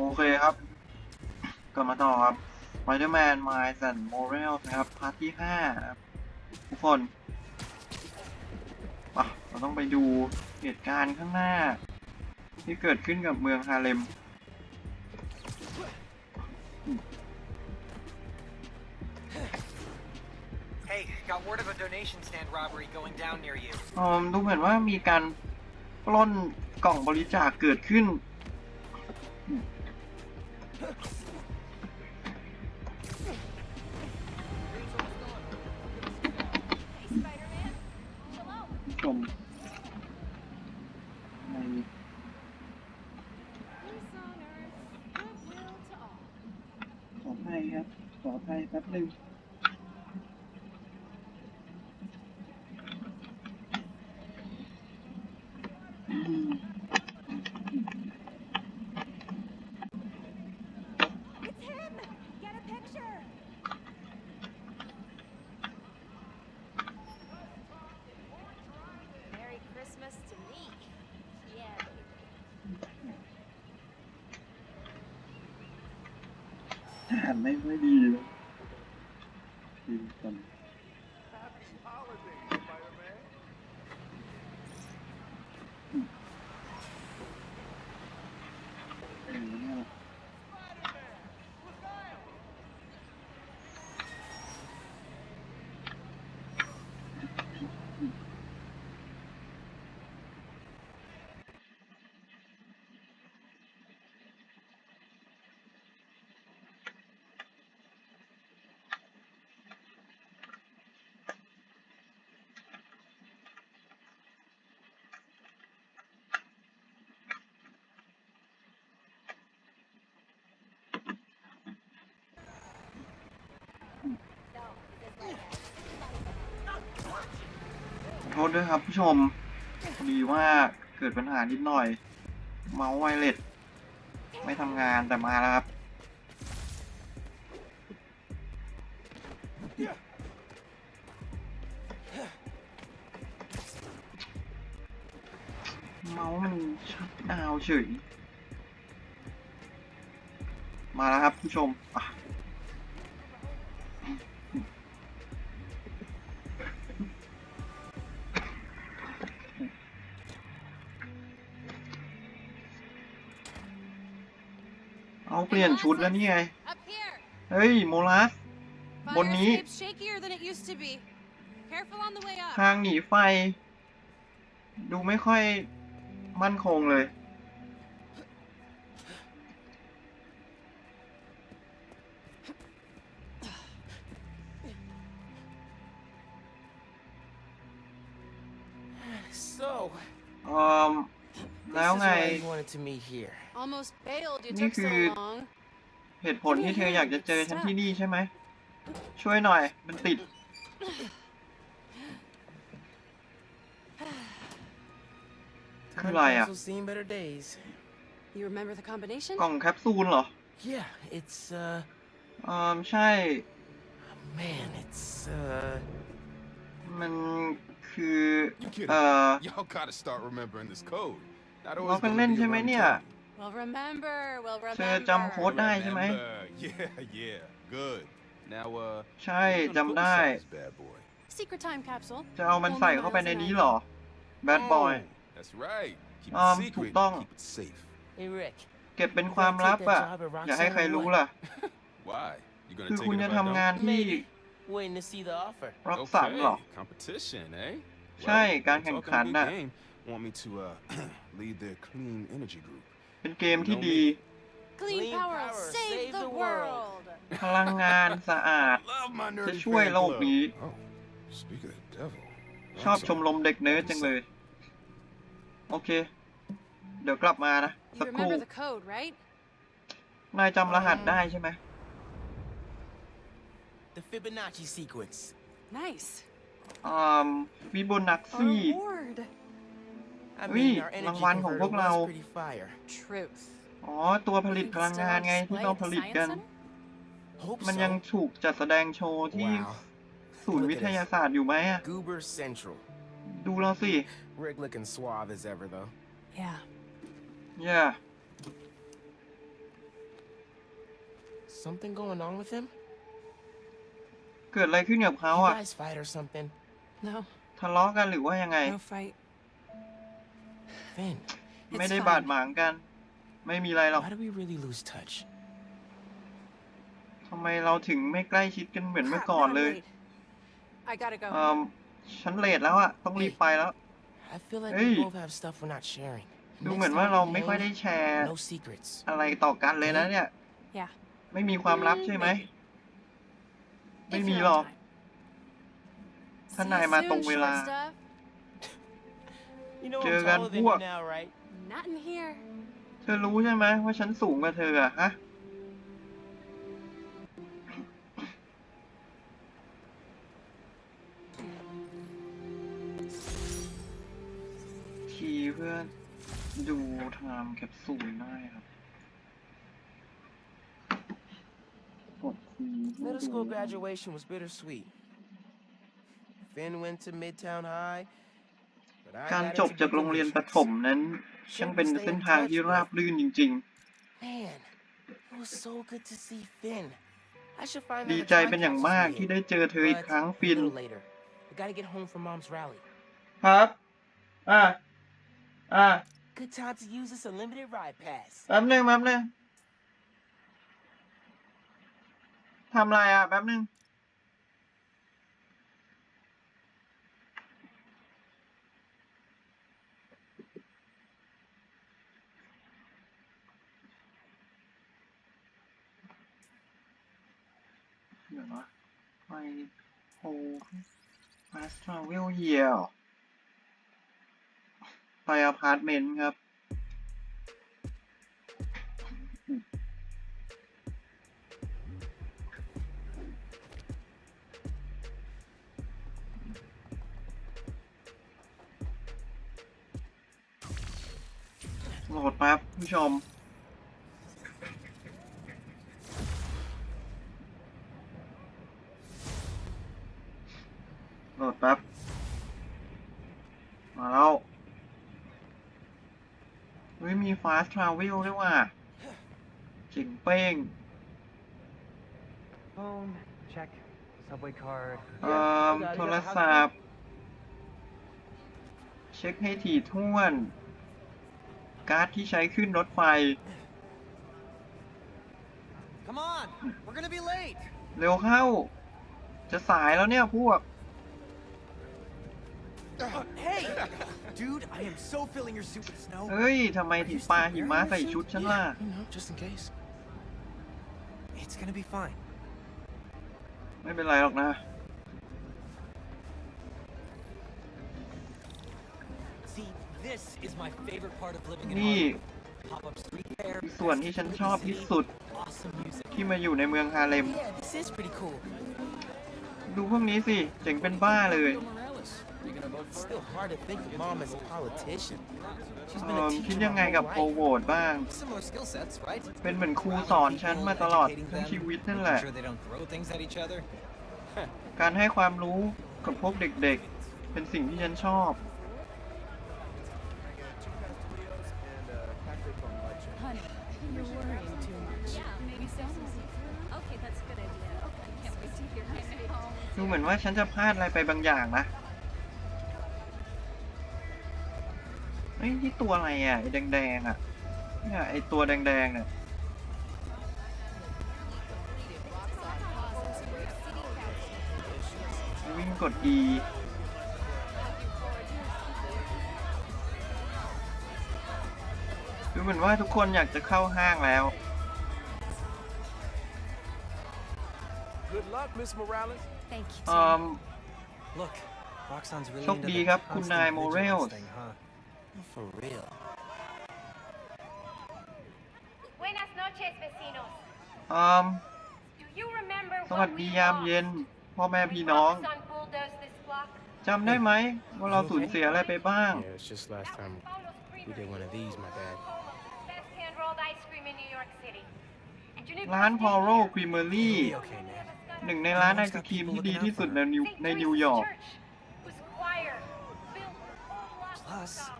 โอเคครับกลับมาต่อครับ Spider-Man Miles and Morales นะครับพาร์ทที่ห้านะครับทุกคนอะเราต้องไปดูเหตุการณ์ข้างหน้า ที่เกิดขึ้นกับเมืองฮาเลม Hey, got word of a donation stand robbery going down near you. อืมดูเหมือนว่ามีการปล้นกล่องบริจาคเกิดขึ้น ขออภัยแป๊บหนึ่งอืม It's him! Get a picture! Merry Christmas to me. Yeah, baby. ทหารไม่ค่อยดีเลยดีกัน เออเนี่ย ขอโทษด้วยครับผู้ชมพอดีว่าเกิดปัญหานิดหน่อย เมาส์ไวเลสไม่ทำงานแต่มาแล้วครับ เมาส์มันชัดดาวเฉยมาแล้วครับผู้ชมอะ ลี่ยนชุดแล้วนี่ไง Up here! เฮ้ยโมลัส บน Fire นี้ escape's shakier than it used to be. Careful on the way up. ทางหนีไฟ ดูไม่ค่อยมั่นคงเลย So, เอ่อ this แล้ว is ไง why you wanted to meet here. Almost bailed you นี่ took คื so อ long. เหตุผลที่เธออยากจะเจอฉันที่นี่ใช่ไหม ช่วยหน่อย มันติด Time Kulaya. capsule's seen better days. You remember the combination? กล่องแคปซูลเหรอ Yeah, it's uh, เอ่อใช่ man, it's uh, มันคือ You kidding? เอ่อ Y'all gotta start remembering this code. Not เรา always เพิ่ง gonna เล่น be ใช่ไหม around เนี่ย town. Well, remember, well, เธอ remember. จำโค้ดได้ใช่ไหม Remember? Yeah, yeah. Good. Now, uh, ใช่ where you gonna จำ put ได้ inside this bad boy? Secret time capsule. จะเอามันใส่เข้าไปในนี้เหรอ แบดบอย Oh, That's right. Keep Um, it secret. ถูกต้อง Keep it safe. hey Rick. เก็บเป็นความลับอะ อย่าให้ใครรู้ล่ะ Why? You gonna คือ take คุณ it จะ if I ทำงาน don't? ที่ Maybe. Waiting to see the offer. รักสันเหรอ Okay, competition, eh? ใช่ Well, การ you're แข่ง talking ขัน a big น่ะ game. Want me to uh, lead the clean energy group? เป็นเกมที่ดี Clean, Clean power, will power, save, save the, the world. พลังงานสะอาด Love my nerdy จะช่วย fan โลก club. นี้ Oh, speak of the devil. ชอบชมรมเด็กเนิร์ดจังเลย โอเค เดี๋ยวกลับมานะ You สักครู่ remember the code, right? นายจำรหัสได้ใช่ไหม The Fibonacci sequence. Nice. อ่าฟิโบนัก A ซี่ reward. I Ui, mean, our energy รางวัลของพวก converter เรา was pretty fire. Truth. อ๋อ ตัวผลิต You พ can ลัง still งานไง on ที่ display เรา at ผ the ลิต Science กัน Center? Hope มัน so. ยังถูกจัดแสดงโชว์ที่ Wow. ศูนย์วิทยาศาสตร์อยู่ไหมอะ Goober Central. ดูเราสิ Rick looking suave as ever, though. Yeah. เย่ something going on with him? เกิดอะไรขึ้นกับเขา You อะ guys fight or something? No, ทะเลาะกันหรือว่ายังไง no fight. Finn, ไม่ได้ It's บาด fine. หมางกัน ไม่มีอะไรหรอก why do we really lose touch? ทำไมเราถึงไม่ใกล้ชิดกันเหมือนเมื่อ Crap, ก่อน I'm เลย late. I gotta go. เอ่อฉันเลทแล้วอะต้องรีบไปแล้ว I feel like Hey. we both have stuff we're not sharing. ดู Next เหมือนว่า time เรา we ไม่ค่อย hang, ได้แชร์ No secrets. อะไรต่อกันเลยนะเนี่ย Yeah. ไม่มีความลับใช่ไหม ไม่ If มี you're หร on อก time. ถ้า See นาย you มา soon, ตรงเวลา short stuff. You know Chưa I'm gan taller than buộc. you now, right? Not in here. เธอรู้ใช่ไหมว่าฉันสูงกว่าเธออะฮะ ทีเพื่อดูไทม์แคปซูลได้ครับกดทีเพื่อ Middle ดู school graduation was bittersweet. Finn went to Midtown High. But I การ got จบ into จาก the โรงเรียนประถม divisions. นั้นช่างเป็นเส้นทางที่ราบรื่นจริง Man, it was so good to see Finn. I should find ๆดี another ใจ time เป็นอย่าง capsule มาก for ที่ you. ได้เจอเธออีก But ครั้ง a ฟิน little later. We gotta get home for mom's rally. ครับ อะ อะ Good time to use this unlimited ride pass. แป๊บนึงแป๊บนึงทำอะไรอะ แป๊บนึง เดี๋ยวนะ ไปโฮฟาสทราเวลเยียไปอพาร์ตเมนต์ครับ โหลดแป๊บผู้ชม fast travel ด้วยว่ะเจ๋งเป้ง Phone, check. Subway card. เอ่อโทรศัพท์ เช็คให้ถี่ถ้วน การ์ดที่ใช้ขึ้นรถไฟ Come on! We're gonna be late! เร็วเข้า จะสายแล้วเนี่ยพวก hey! Dude, I am so filling your suit with snow. เฮ้ยทำไมถึงปาหิมะใส่ชุดฉันล่ะ You know, just in case. It's gonna be fine. ไม่เป็นไรหรอกนะ See, this is my favorite part of living in นี่ Harlem. Pop-up street fair. คือส่วนที่ฉันชอบที่สุด Awesome music. ที่มาอยู่ในเมืองฮาเลม Yeah, this is pretty cool. ดูพวกนี้สิ เจ๋งเป็นบ้าเลย It's still hard to think of mom as a politician. She's เอ been อ a คิด teacher ยัง my ไงกับ whole โพล life. โหวตบ้าง Similar skill sets, right? เป็นเหมือนครูสอนฉันมาตลอดทั้งชีวิตนั่นแหละ Sure they don't throw things at each other. การให้ความรู้กับพวกเด็กๆ เป็นสิ่งที่ฉันชอบ Honey, you're worrying too much. Yeah, maybe so. Okay, that's a good idea. Okay, I can't wait to hear my home. ดูเหมือนว่าฉันจะพลาดอะไรไปบางอย่างนะ เฮ้ยนี่ตัวอะไรอะไอ้แดงๆอะเนี่ยไอ้ตัวแดงๆเนี่ยวิ่งกด E ดูเหมือนว่าทุกคนอยากจะเข้าห้างแล้ว Good luck, Miss Morales. Thank you, อื Tim. ม Look, Roxanne's really โชค into ดี the ครับ คุณ constant นาย vigilance Morales thing, huh? For real. Buenas noches, vecinos. อืม Do you remember สวัส what ดี we ยามเย็น lost พ่อแม่ when พี่น้อง Roxanne bulldozed this block? จำได้ไหมว่าเราสูญเสียอะไรไปบ้าง Yeah, it's just last That time was Paulo's we Creamery, did one of these, my bad. home of the best hand-rolled ice cream in New York City. And Juniper ร้าน stayed พอโร here. ครีเมอ You'll รี่ be okay, man. หนึ่งในร้านไอศครีมที่ดีที่สุดในนิว St. ในนิวยอร์ก Teresa's Church was choir, built a whole block of Plus, stop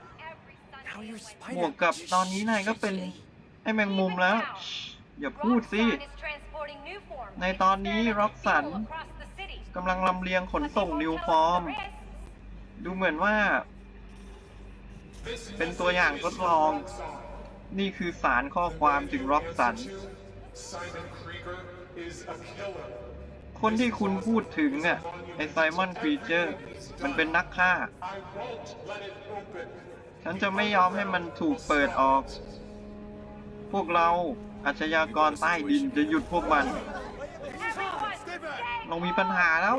every Sunday Now and you're Wednesday. บวกกับตอนนี้นายก็เป็นไอ้แมงมุมแล้ว อย่าพูดสิ ในตอนนี้ร็อบสันกำลังลำเลียงขนส่งนิวฟอร์ม ดูเหมือนว่า เป็นตัวอย่างทดลอง นี่คือสารข้อความถึงร็อบสัน คนที่คุณพูดถึงอะไอไซมอนครีเจอร์ มันเป็นนักฆ่า I won't let it open. ฉันจะไม่ยอมให้มันถูกเปิดออก พวกเราอาชญากรใต้ดินจะหยุดพวกมัน Everyone, stay เรามีปัญหาแล้ว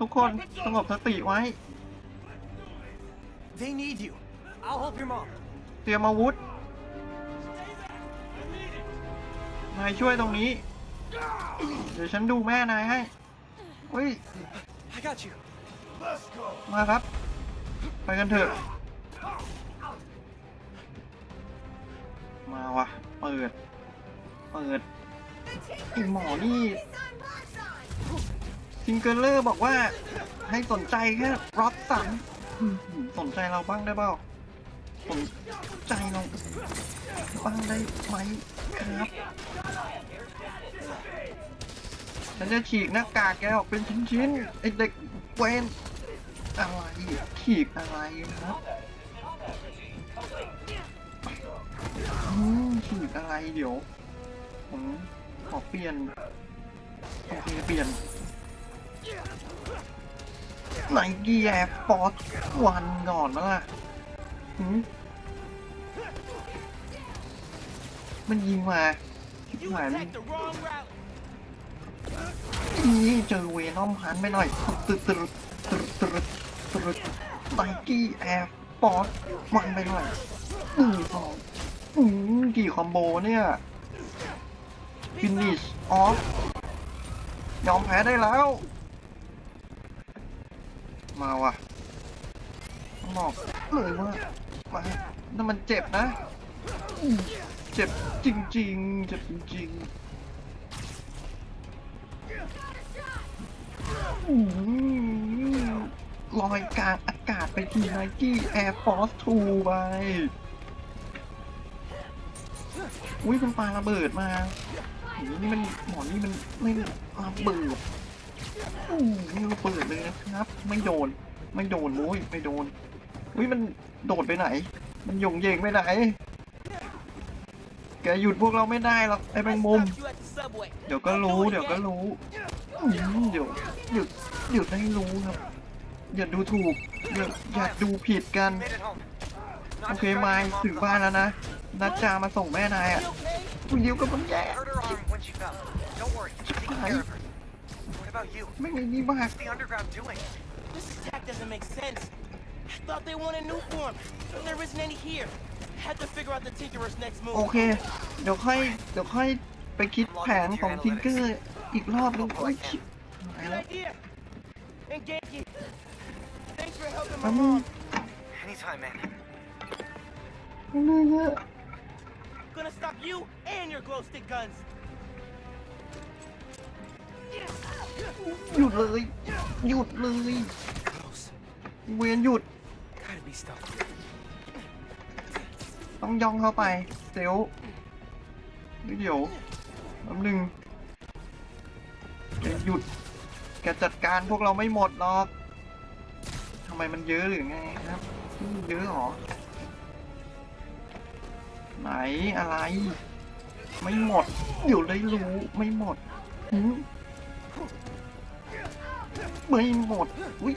ทุกคนสงบสติไว้ They need you. I'll help your mom. เตรียมอาวุธ นายช่วยตรงนี้ เดี๋ยวฉันดูแม่นายให้เฮ้ย I got you. มาครับ ไปกันเถอะ มาวะเปิด เปิดไอหมอนี่ซิงเกิลเลอร์บอกว่า ให้สนใจแค่ร็อบสันอืมสนใจเราบ้างได้เปล่าสนใจเราบ้างได้ไหมครับฉันจะฉีกหน้ากากแกออกเป็นชิ้นๆไอเด็กเวนอะไรฉีกอะไรครับ อืมฉีกอะไรเดี๋ยว ผมขอเปลี่ยนโอเคเปลี่ยนไหนกี้แอร์ฟอร์วันก่อนนะล่ะมันยิงมาชิบ You หายมันนี่เจอเวนอมพันไปหน่อยตึดตึดตึดตึดตึดตึดไนกี้แอร์ฟอร์มันไปหน่อยหนึ่งสอง กี่คอมโบเนี่ยฟินิชออฟยอมแพ้ได้แล้ว มาว่ะต้องบอกเลยว่ามานั่นมันเจ็บนะ เจ็บจริงๆ เจ็บจริงๆลอยกลางอากาศไปที่ Nike Air Force 2ไป อุ้ยมันปาระเบิดมาหนี่มันหมอนี่มันไม่ระเบิดอู้นี่ระเบิดเลยนะครับ ไม่โดน ไม่โดนโว้ยไม่โดน อุ้ยมันโดดไปไหน มันหยงเยงไปไหน แกหยุดพวกเราไม่ได้หรอกไอ้แมงมุม เดี๋ยวก็รู้เดี๋ยวก็รู้เดี๋ยวหยุดหยุดให้รู้ครับ อย่าดูถูกอย่าอย่าดูผิดกัน โอเคไมค์ถึงบ้านแล้วนะ นัดจามาส่งแม่นายอะ You okay? คุณยิวกับมันแย่ Hurt her arm when she fell. Don't worry, she's taking care of her. What about you? ไม่มีนี่มาก What's the underground doing? This attack doesn't make sense. I thought they wanted new form. but There isn't any here. Had to figure out the Tinkerer's next โอ move. เค เดี๋ยวค่อย เดี๋ยวค่อยไปคิดแผนของทิงเกอร์อีกรอบนึงโอ้ยชิบหาย Good แล้ว idea. And Genki, thanks for helping แป๊ my บนึง mom. Anytime, man. แป๊บนึงอะ Gonna stop you and your glow stick guns. หยุดเลย หยุดเลย Close. เวียนหยุด Gotta be stealthy. ต้องย่องเข้าไป เซลลเดี๋ยวแป๊บนึงแกหยุด แกจัดการพวกเราไม่หมดหรอกทำไมมันเยอะหรือไงครับอืมเยอะหรอ ไหนอะไร ไม่หมด เดี๋ยวได้รู้ไม่หมดหไม่หมดอุ้ย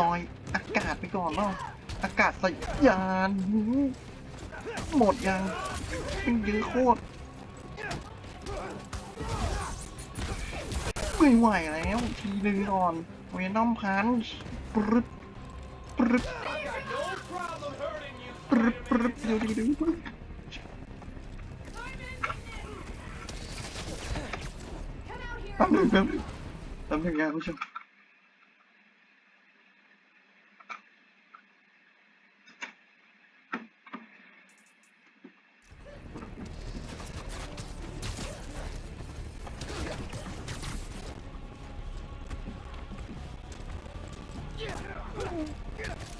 ลอยอากาศไปก่อนเนาะอากาศใส่ยานหมหมดยังเป็นเยอะโคตรไม่ไหวแล้ว ทีนึงก่อนเวนอมพันช์ปรึ๊ดปรึ๊ด ปรึ๊บปรึ๊บเดี๋ยวเดี๋ยวเดี๋ยวปรึ๊บแป๊บหนึงแป๊บนึงแป๊บนึงนะผู้ชม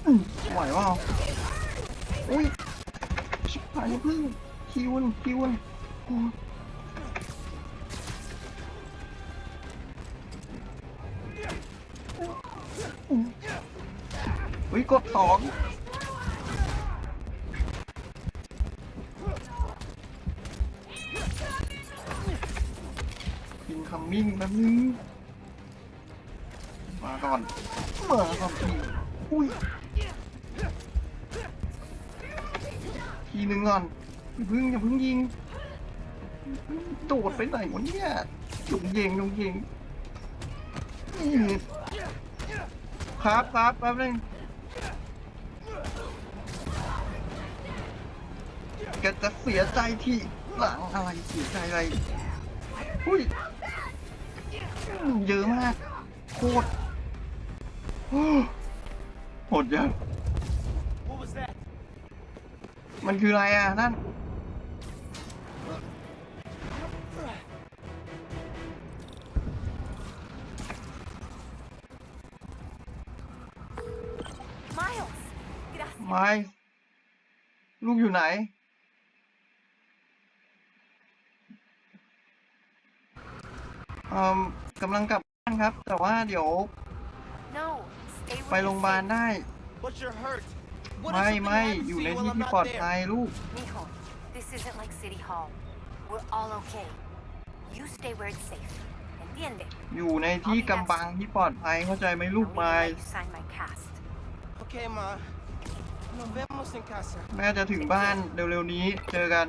อืมไหวเปล่า อุ้ยชิบหายอย่าเพึ่งคิวนคิวนอุ้ยกดสองอินคัมมิ่งนะมึงมาก่อน มาก่อนทีอุ้ย ทีหนึ่งก่อนอย่าเพึ่งอย่าพึ่งยิงโดดไปไหนวะเนี่ยยงเยงยงเยงครับครับแป๊บนึงแกจะเสียใจที่หลังอะไรเสียใจอะไรอุ้ยเยอะมาก โคตรโหดยังมันคืออะไรอะนั่น ไม้ลูกอยู่ไหน เอ่อกำลังกลับบ้านครับ แต่ว่าเดี๋ยว No, stay ไป where โร you're งพยาบาล safe. ได้ But you're hurt. What if ไม่ something ไม่ happens อ to ยู่ you ใน while ที่ I'm ที่ not ปลอด there? ภัยลูก Mijo, this isn't like City Hall. We're all okay. You stay where it's safe. Entiende? อยู่ในที่กำบังที่ปลอดภัยเข้าใจไหมลูก I'll ไม้ even let you sign my cast. Okay, ma. แม่จะถึงบ้านเร็วๆนี้ เจอกัน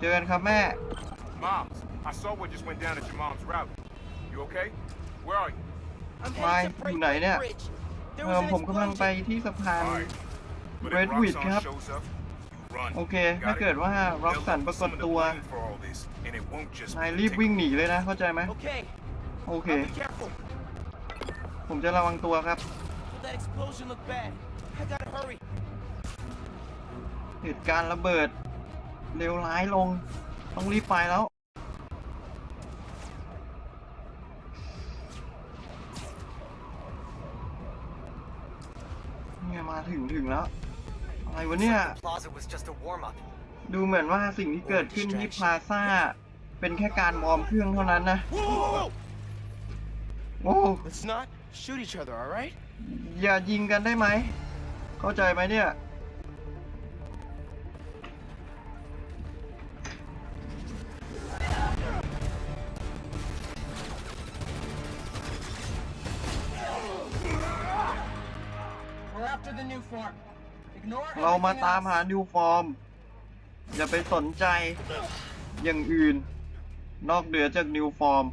เจอกันครับแม่ Moms, I saw what just went down at your mom's route. You okay? Where are you? I'm Mai, headed to อยู่ไหนเนี่ย Breakaway Bridge. There เอ was อ an ผมกำลังไป explosion. ที่สะพาน Alright. But if Redwood Roxxon ครับ shows up, run. โอเค Got ถ้า it? เกิดว่าร็อก They'll สัน look ป for ราก some ฏ of the ตัว blame for all this, and it won't just นาย be รีบ the วิ่ง Tinker. หนีเลยนะ เข้าใจไหม Okay, โอเค I'll be careful. ผมจะระวังตัวครับ That explosion looked bad. I gotta hurry. เหตุการณ์ระเบิดเลวร้ายลง ต้องรีบไปแล้ว เนี่ยมาถึงถึงแล้ว อะไรวะเนี่ย Plaza was just a warm up. ดูเหมือนว่าสิ่งที่เกิดขึ้นที่พลาซ่า เป็นแค่การวอร์มเครื่องเท่านั้นนะ Whoa, whoa, whoa! โอ้ Let's not shoot each other, alright? อย่ายิงกันได้ไหม เข้าใจไหมเนี่ย We're after the new form. Ignore เรามาตามหานิวฟอร์ม อย่าไปสนใจอย่างอื่น นอกเหนือจากนิวฟอร์ม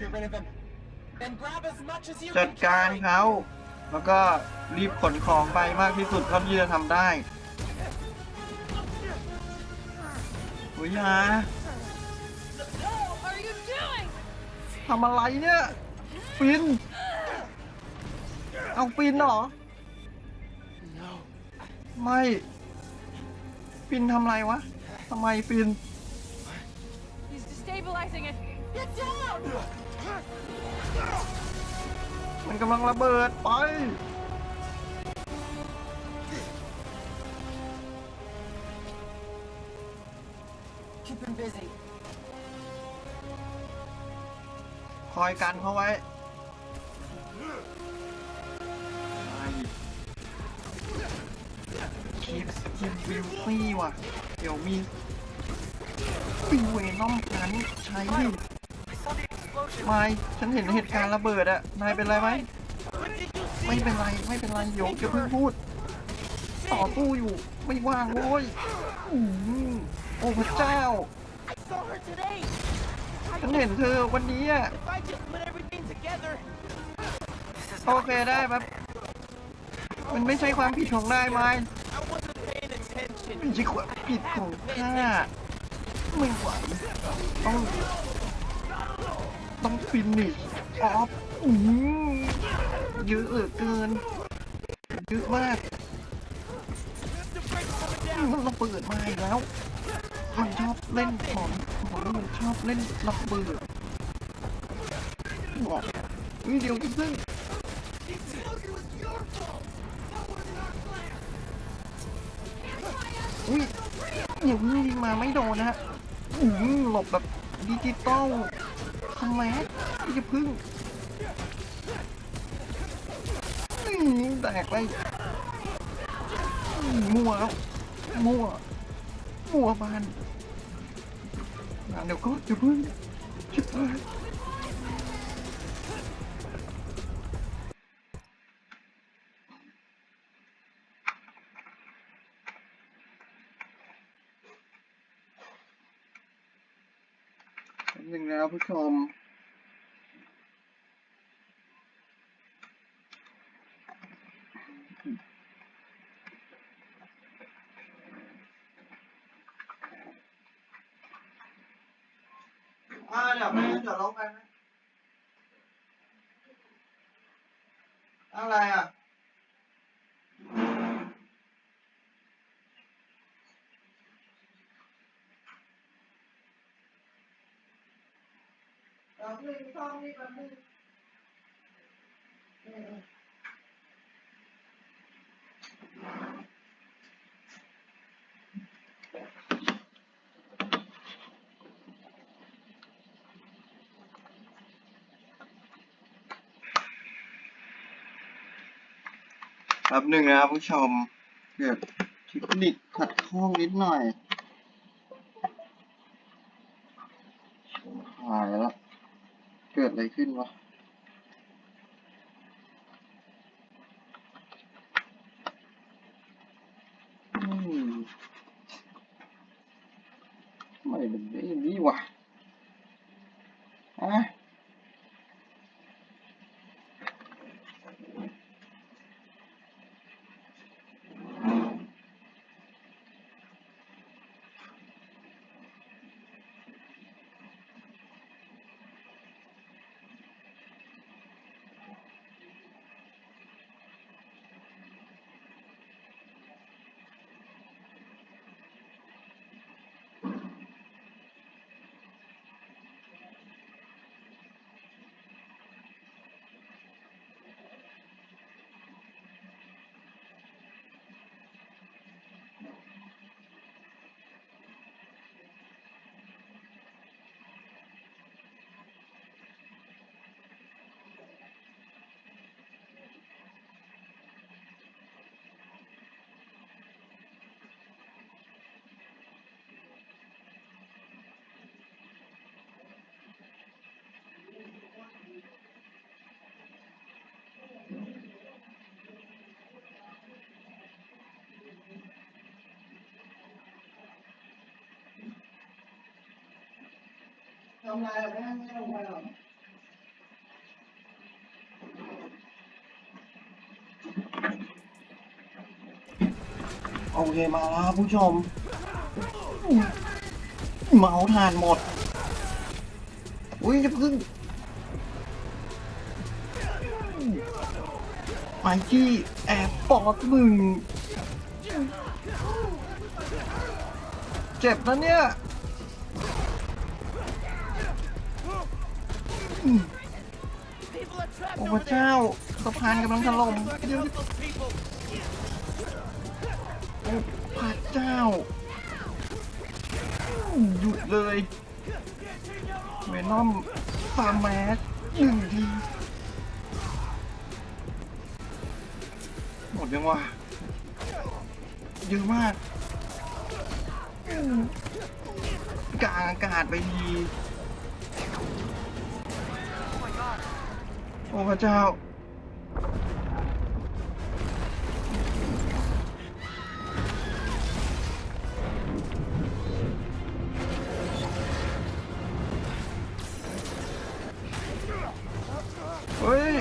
จัด can การ carry. เขาแล้วก็รีบขนของไปมากที่สุดเท่าที่จะทำได้โอ้ยอยา What are you doing? ทำอะไรเนี่ยปิน เอาปินเหรอ No. ไม่ปินทำอะไรวะทำไมปิน He's destabilizing it. Get down! มันกำลังระเบิดไป Keep him busy. คอยกันเขาไว้คีปคีปวิลซี่ว่ะ เดี๋ยวมีปิวเวนอมกันใช้ดิ ไม่ ฉันเห็นเหตุการณ์ระเบิดอะนายเป็นไรไหม What did you see? ไม่เป็นไร ไม่เป็นไรเดี๋ยวจะเพิ่งพูด ต่อสู้อยู่ ไม่ว่างโว้ยอื้อหือโอ้พระเจ้า I saw her today. ฉันเห็นเธอวันนี้อะ If I just put everything together, This is โอเคได้แบบมันไม่ใช่ความผิดของนายไหม I wasn't paying attention. ไม่ใช่ความผิดของข้าไม่ไหวต้อง ต้องฟินิชออฟอือเยอะเหลือเกินเยอะมาก The brakes coming อื down. มมันระเบิดมาอีกแล้ว มันชอบเล่นหมอนหมอนมันชอบเล่นระเบิดบอกนี่เดียวกันซึ่งอุ้ยเดี๋ยวนี่ยิงมาไม่โดนนะฮะหลบแบบดิจิตอล ทำไมที่จะพึ่งแตกไปมั่วแล้วมั่วมัวบานงานเดี๋ยวก็จะพึ่งชิบหายหนึ่งนะผู้ชม อ่าเดี๋ยวไปเดี๋ยวลงไปนะอะไรอะ สองหนึ่งสองนี่แป๊บนึงแป๊บหนึ่งนะครับผู้ชมเกิดเทคนิคขัดข้องนิดหน่อยหายแล้ว เกิด อะไรขึ้นวะ อืมทำไมมันไม่อย่างนี้วะอะ ทำไรไม่ให้ไม่ลงไปหรอโอเคมาแล้วครับผู้ชมเมาทานหมดอุ้ยจะพึ่งไมกี้แอบปอดมึงเจ็บนะเนี่ย โอ้พระเจ้าสะพานกำลังถล่มเดี๋ยวโอ้พระเจ้า หยุดเลยเวนอมฟาร์แมสหนึ่งทีหมดยังวะเยอะมาก กลางอากาศไปที โอ้พระเจ้า เฮ้ย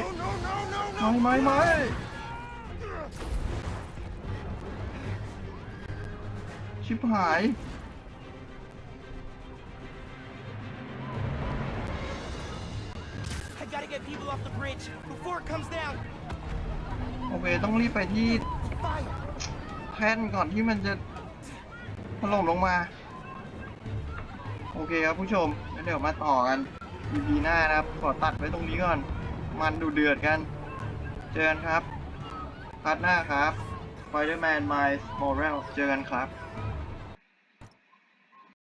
ไม่ไม่ไม่ชิบหาย โอเคต้องรีบไปที่แท่นก่อนที่มันจะถล่มลงมา โอเคครับผู้ชมแล้วเดี๋ยวมาต่อกัน EP หน้านะครับ ขอตัดไว้ตรงนี้ก่อน มันดูเดือดกัน เจอกันครับพาร์ทหน้าครับ Spider-Man Miles Morales เจอกันครับ